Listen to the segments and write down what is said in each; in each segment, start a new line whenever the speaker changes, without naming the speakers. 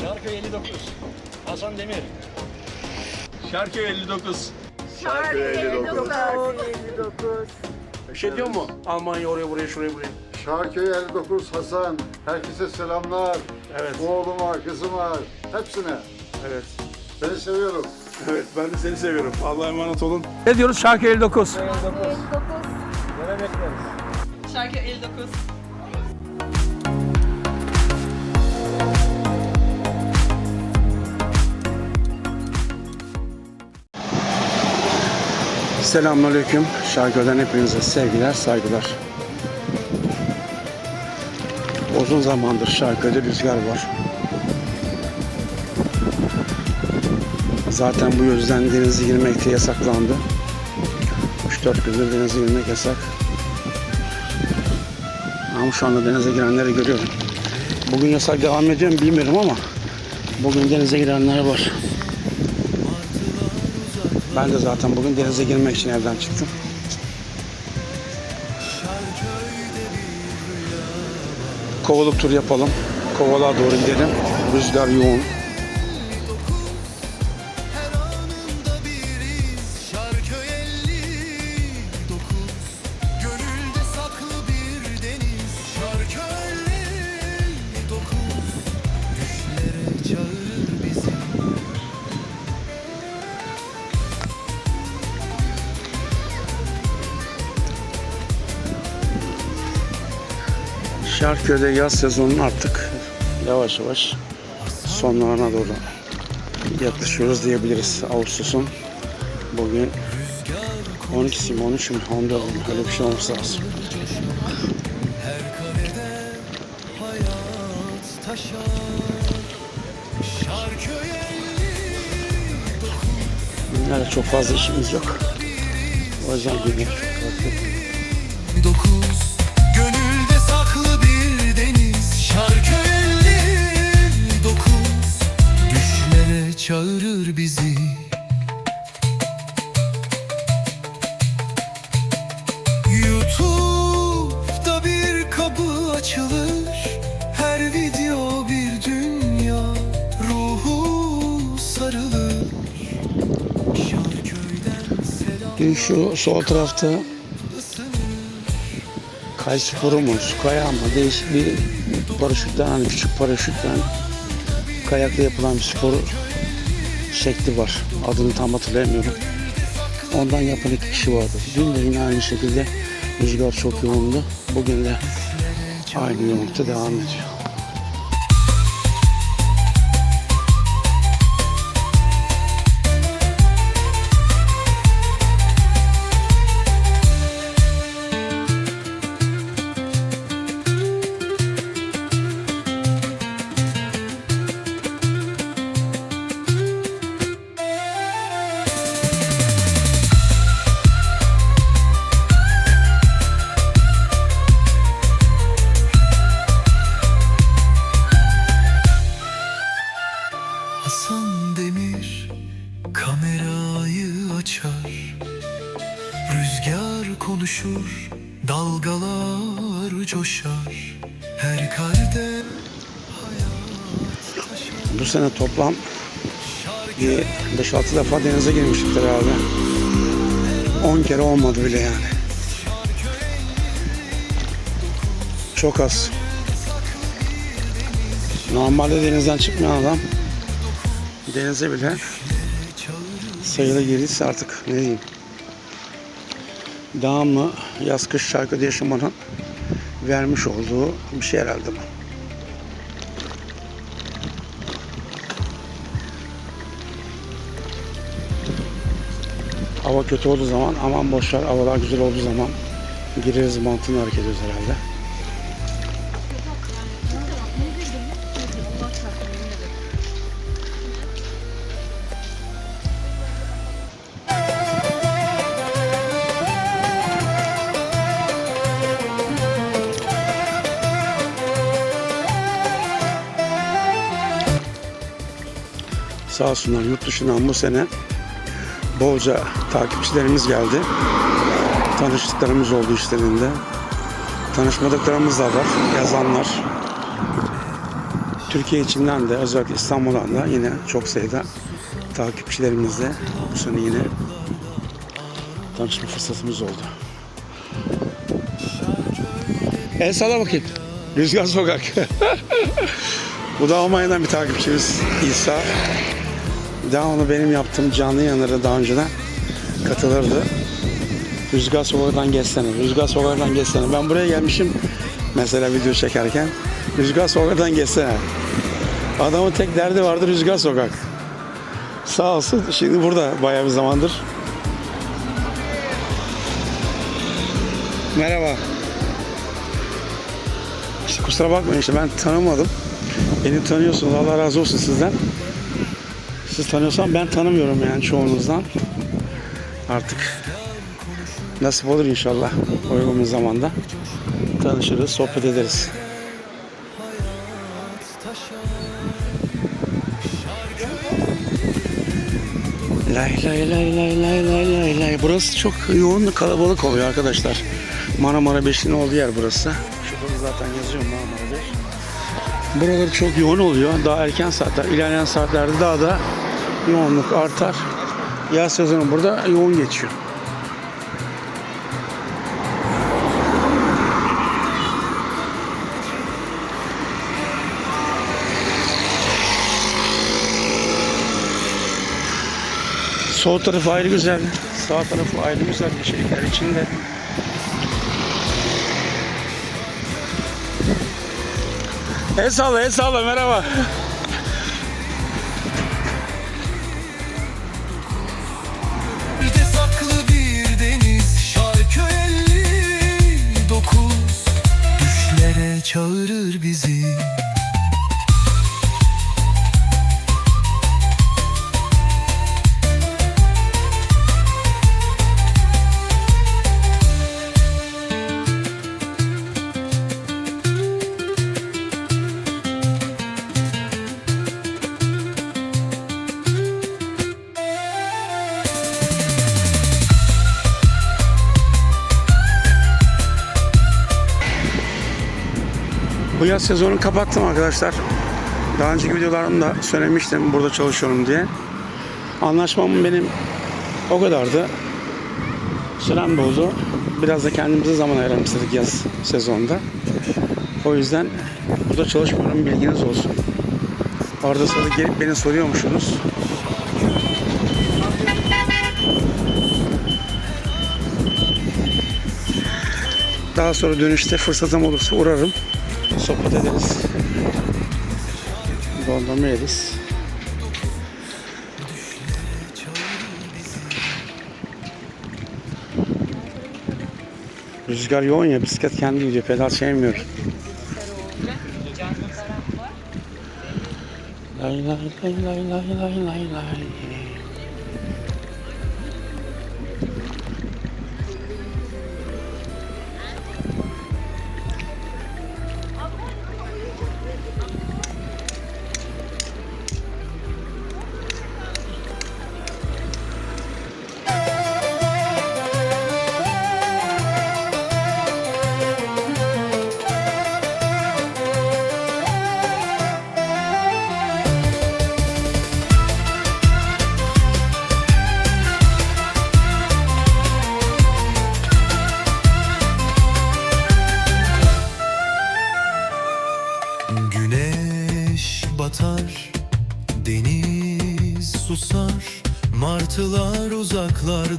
Şarköy 59. Hasan Demir.
Şarköy 59.
Şarkı 59.
Bir şey diyor mu? Almanya oraya buraya şuraya buraya.
Şarköy 59 Hasan. Herkese selamlar.
Evet.
Oğluma, kızıma, hepsine.
Evet.
Seni seviyorum.
Evet ben de seni seviyorum. Allah'a emanet olun. Ne diyoruz? Şarkı 59.
Gene bekleriz.
Şarkı 59.
Selamünaleyküm. Şarkıdan hepinize sevgiler, saygılar. Uzun zamandır şarkıda rüzgar var. Zaten bu yüzden denize girmekte yasaklandı. 3-4 gündür denize girmek yasak. Ama şu anda denize girenleri görüyorum. Bugün yasak devam ediyor mu bilmiyorum ama bugün denize girenler var. Ben de zaten bugün denize girmek için evden çıktım. Kovalık tur yapalım. Kovalığa doğru gidelim. Rüzgar yoğun. Şarköy'de yaz sezonunun artık yavaş yavaş sonlarına doğru yaklaşıyoruz diyebiliriz. Ağustos'un bugün 12'si mi 13 mü 14 mü öyle bir şey olması lazım.
Her karede hayat taşar Şarköy 59
Yani çok fazla işimiz yok. O yüzden günler
açılır Her video bir dünya Ruhu sarılır
Dün şu sol tarafta kay sporu mu, su kayağı mı değişik bir paraşütten hani küçük paraşütten kayakla yapılan bir spor şekli var. Adını tam hatırlayamıyorum. Ondan yapan iki kişi vardı. Dün de yine aynı şekilde rüzgar çok yoğundu. Bugün de aynı yoğunlukta devam ediyor. Sene toplam bir 5-6 defa denize girmiştik herhalde. 10 kere olmadı bile yani. Çok az. Normalde denizden çıkmayan adam denize bile sayılı girdiyse artık ne diyeyim. Devamlı yaz kış şarkıda yaşamanın vermiş olduğu bir şey herhalde bu. Hava kötü olduğu zaman aman boşver havalar güzel olduğu zaman gireriz mantığını hareket ediyoruz herhalde. Sağ olsunlar yurt dışından bu sene bolca takipçilerimiz geldi. Tanıştıklarımız oldu işlerinde. Tanışmadıklarımız da var. Yazanlar. Türkiye içinden de özellikle İstanbul'dan da yine çok sayıda takipçilerimizle bu sene yine tanışma fırsatımız oldu. El salla bakayım. Rüzgar Sokak. bu da Almanya'dan bir takipçimiz İsa. Devamlı benim yaptığım canlı yayınlara daha önceden katılırdı. Rüzgar Sokak'tan geçsene, Rüzgar Sokak'tan geçsene. Ben buraya gelmişim mesela video çekerken. Rüzgar Sokak'tan geçsene. Adamın tek derdi vardı Rüzgar Sokak. Sağ olsun şimdi burada bayağı bir zamandır. Merhaba. İşte kusura bakmayın işte ben tanımadım. Beni tanıyorsunuz Allah razı olsun sizden. Siz tanıyorsam ben tanımıyorum yani çoğunuzdan. Artık nasip olur inşallah uygun bir zamanda. Tanışırız, sohbet ederiz. Lay lay lay lay lay lay lay lay. Burası çok yoğun kalabalık oluyor arkadaşlar. Marmara Beşi'nin olduğu yer burası. Şurada zaten yazıyor Marmara Beş. Buraları çok yoğun oluyor. Daha erken saatler, ilerleyen saatlerde daha da yoğunluk artar. Yaz sezonu burada yoğun geçiyor. Sol tarafı ayrı güzel, sağ tarafı ayrı güzel yeşillikler içinde. El salla, el salla, merhaba. Yaz sezonu kapattım arkadaşlar. Daha önceki videolarımda söylemiştim burada çalışıyorum diye. Anlaşmam benim o kadardı. Sürem doldu. Biraz da kendimize zaman ayıralım istedik yaz sezonunda. O yüzden burada çalışmıyorum bilginiz olsun. Arada sırada gelip beni soruyormuşsunuz. Daha sonra dönüşte fırsatım olursa uğrarım. Sohbet ederiz. Dondurma yeriz. Rüzgar yoğun ya bisiklet kendi gidiyor pedal çekmiyor. Lay lay lay lay lay lay lay lay.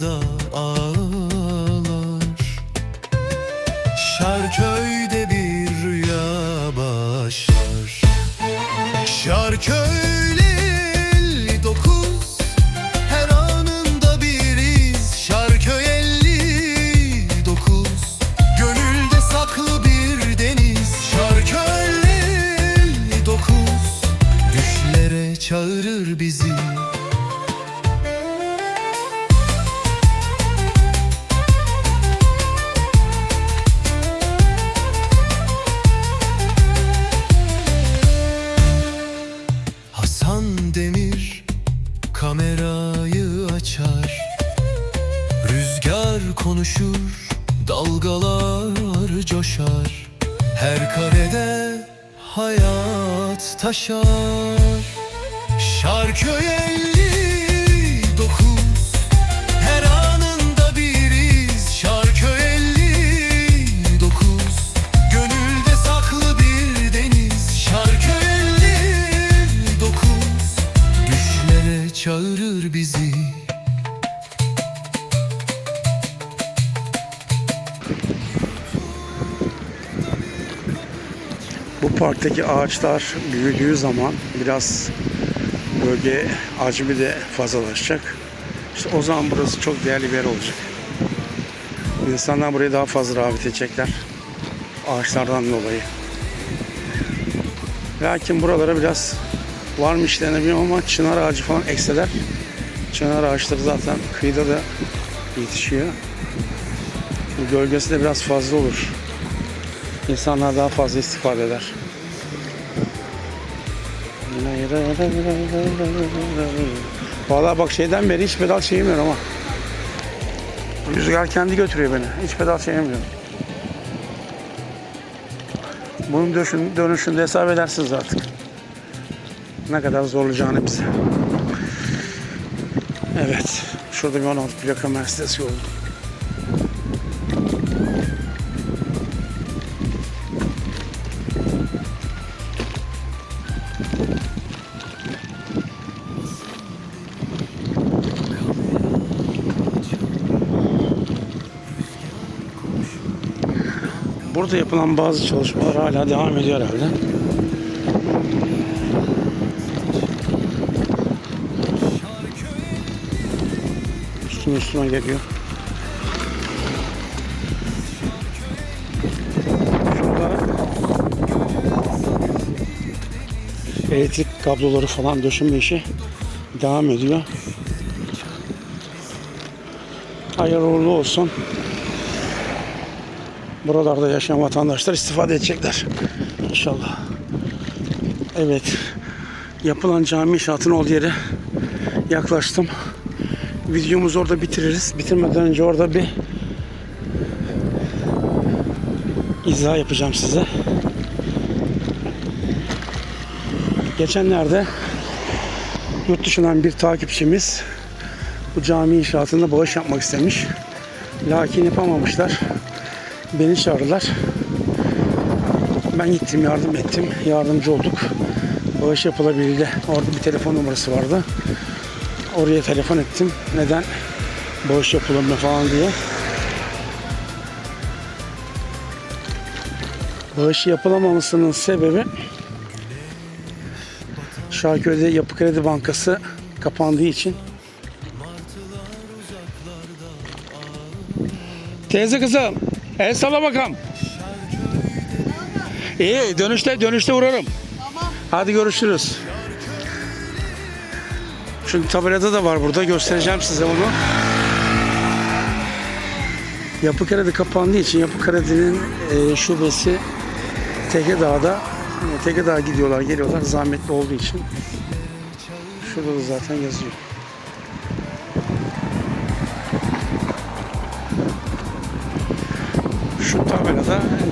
Uzaklarda ağlar. Şarköy'de bir rüya başlar. Şarköy'le
sure parktaki ağaçlar büyüdüğü zaman biraz bölge hacmi de fazlalaşacak. İşte o zaman burası çok değerli bir yer olacak. İnsanlar buraya daha fazla rağbet edecekler. Ağaçlardan dolayı. Lakin buralara biraz var mı ama çınar ağacı falan ekseler. Çınar ağaçları zaten kıyıda da yetişiyor. Gölgesi de biraz fazla olur. İnsanlar daha fazla istifade eder. Vallahi bak şeyden beri hiç pedal çekemiyorum ama. Rüzgar kendi götürüyor beni. Hiç pedal çekemiyorum. Bunun dönüşün, dönüşünde hesap edersiniz artık. Ne kadar zorlayacağını bize. Evet. Şurada bir 16 plaka Mercedes yolu. Burada yapılan bazı çalışmalar hala devam ediyor herhalde. Üstüme üstüme geliyor. Şurada elektrik kabloları falan döşeme işi devam ediyor. Hayırlı olsun buralarda yaşayan vatandaşlar istifade edecekler. İnşallah. Evet. Yapılan cami inşaatının olduğu yere yaklaştım. Videomuzu orada bitiririz. Bitirmeden önce orada bir izah yapacağım size. Geçenlerde yurt dışından bir takipçimiz bu cami inşaatında bağış yapmak istemiş. Lakin yapamamışlar. Beni çağırdılar. Ben gittim yardım ettim. Yardımcı olduk. Bağış yapılabildi. Orada bir telefon numarası vardı. Oraya telefon ettim. Neden bağış yapılamıyor falan diye. Bağış yapılamamasının sebebi Şarköy'de Yapı Kredi Bankası kapandığı için Teyze kızım El salla bakalım. İyi dönüşte dönüşte uğrarım. Hadi görüşürüz. Çünkü tabelada da var burada. Göstereceğim size onu. Yapı Kredi kapandığı için Yapı Kredi'nin e, şubesi Tekirdağ'da e, Tekirdağ'a gidiyorlar geliyorlar zahmetli olduğu için. Şurada da zaten yazıyor.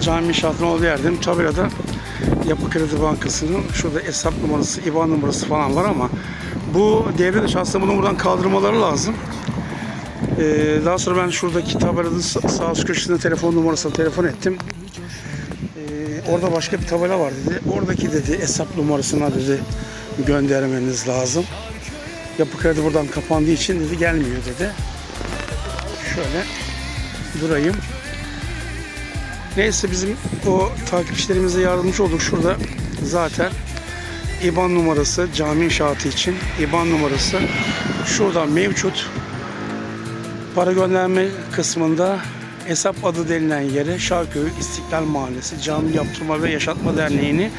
Cami inşaatının olduğu yerde tabelada Yapı Kredi Bankası'nın şurada hesap numarası, IBAN numarası falan var ama bu devre dışı aslında bunu buradan kaldırmaları lazım. Ee, daha sonra ben şuradaki tabelanın sa- sağ üst köşesinde telefon numarasına telefon ettim. Ee, orada başka bir tabela var dedi. Oradaki dedi hesap numarasına dedi göndermeniz lazım. Yapı Kredi buradan kapandığı için dedi gelmiyor dedi. Şöyle durayım. Neyse bizim o takipçilerimize yardımcı olduk. Şurada zaten IBAN numarası cami inşaatı için IBAN numarası şurada mevcut. Para gönderme kısmında hesap adı denilen yere Şarköy İstiklal Mahallesi Cami Yaptırma ve Yaşatma Derneği'ni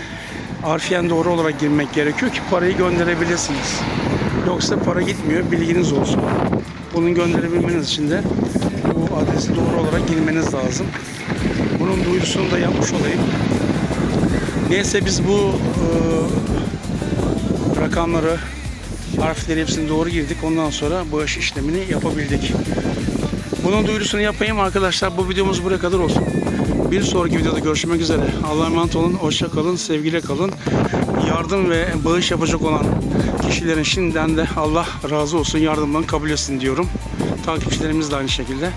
harfiyen doğru olarak girmek gerekiyor ki parayı gönderebilirsiniz. Yoksa para gitmiyor bilginiz olsun. Bunun gönderebilmeniz için de bu adresi doğru olarak girmeniz lazım. Bunun duyurusunu da yapmış olayım. Neyse biz bu e, rakamları, harfleri hepsini doğru girdik. Ondan sonra bağış işlemini yapabildik. Bunun duyurusunu yapayım arkadaşlar. Bu videomuz buraya kadar olsun. Bir sonraki videoda görüşmek üzere. Allah'a emanet olun. Hoşça kalın. Sevgiyle kalın. yardım ve bağış yapacak olan kişilerin şimdiden de Allah razı olsun yardımlarını kabul etsin diyorum. Takipçilerimiz de aynı şekilde.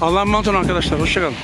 Allah'a emanet olun arkadaşlar. Hoşçakalın.